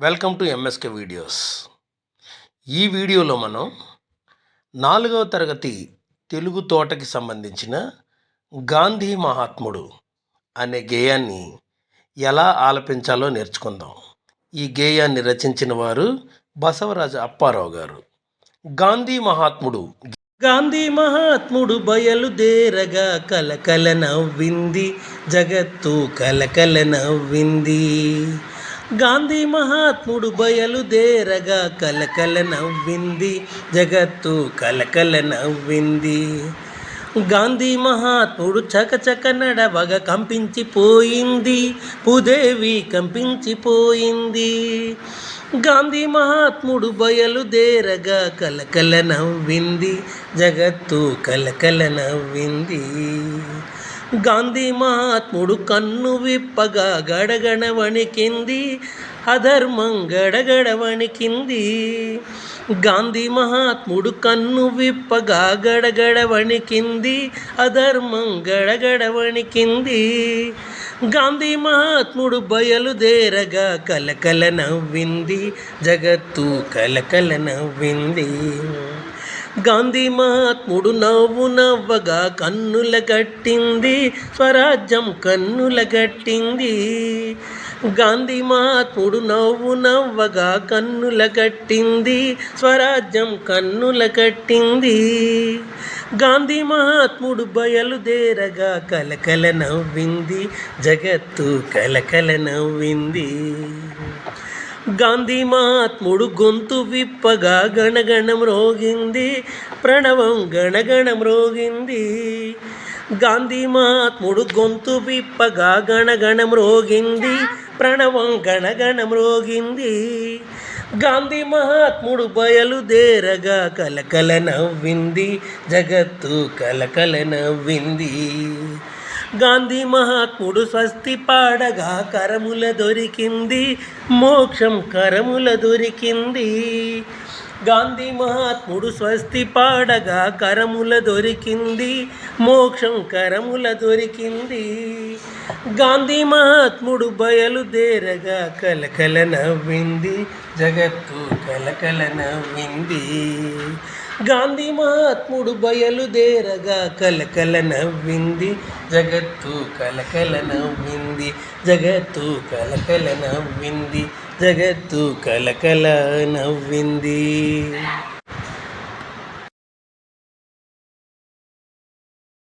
Welcome to MSK videos ఈ వీడియోలో మనం నాలుగవ తరగతి తెలుగు తోటకి సంబంధించిన గాంధీ మహాత్ముడు అనే గేయాన్ని ఎలా ఆలపించాలో నేర్చుకుందాం. ఈ గేయాన్ని రచించిన వారు బసవరాజ అప్పారావు గారు. గాంధీ మహాత్ముడు గాంధీ మహాత్ముడు బయలుదేరగా కలకల నవ్వింది జగత్తు కలకల నవ్వింది. గాంధీ మహాత్ముడు బయలుదేరగా కలకల నవ్వింది జగత్తు కలకల నవ్వింది. గాంధీ మహాత్ముడు చకచక నడవగ కంపించిపోయింది భూదేవి కంపించిపోయింది. గాంధీ మహాత్ముడు బయలుదేరగా కలకల నవ్వింది జగత్తు కలకల నవ్వింది. గాంధీ మహాత్ముడు కన్ను విప్పగా గడగడ వణికింది అధర్మం గడగడ వణికింది గాంధీ మహాత్ముడు కన్ను విప్పగా గడగడ వణికింది అధర్మం గడగడ వణికింది గాంధీ మహాత్ముడు బయలుదేరగా కలకల నవ్వింది జగత్తు కలకల నవ్వింది. గాంధీ మహాత్ముడు నవ్వు నవ్వగా కన్నుల గట్టింది స్వరాజ్యం కన్నుల గట్టింది గాంధీ మహాత్ముడు నవ్వు నవ్వగా కన్నుల గట్టింది స్వరాజ్యం కన్నుల కట్టింది. గాంధీ మహాత్ముడు బయలుదేరగా కలకల నవ్వింది జగత్తు కలకల నవ్వింది. గాంధీ మహాత్ముడు గొంతు విప్పగా గణగణం రోగింది ప్రణవం గణగణం రోగింది. గాంధీ మహాత్ముడు గొంతు విప్పగా గణగణం రోగింది ప్రణవం గణగణం రోగింది. గాంధీ మహాత్ముడు బయలుదేరగా కలకల నవ్వింది జగత్తు కలకల నవ్వింది. గాంధీ మహాత్ముడు స్వస్తి పాడగా కరముల దొరికింది మోక్షం కరముల దొరికింది. గాంధీ మహాత్ముడు స్వస్తి పాడగా కరముల దొరికింది మోక్షం కరముల దొరికింది. గాంధీ మహాత్ముడు బయలుదేరగా కలకల నవ్వింది జగత్తు కలకల నవ్వింది. గాంధీ మహాత్ముడు బయలుదేరగా కలకల నవ్వింది జగత్తు కలకల నవ్వింది జగత్తు కలకల నవ్వింది. జగత్తు కలకల నవ్వింది.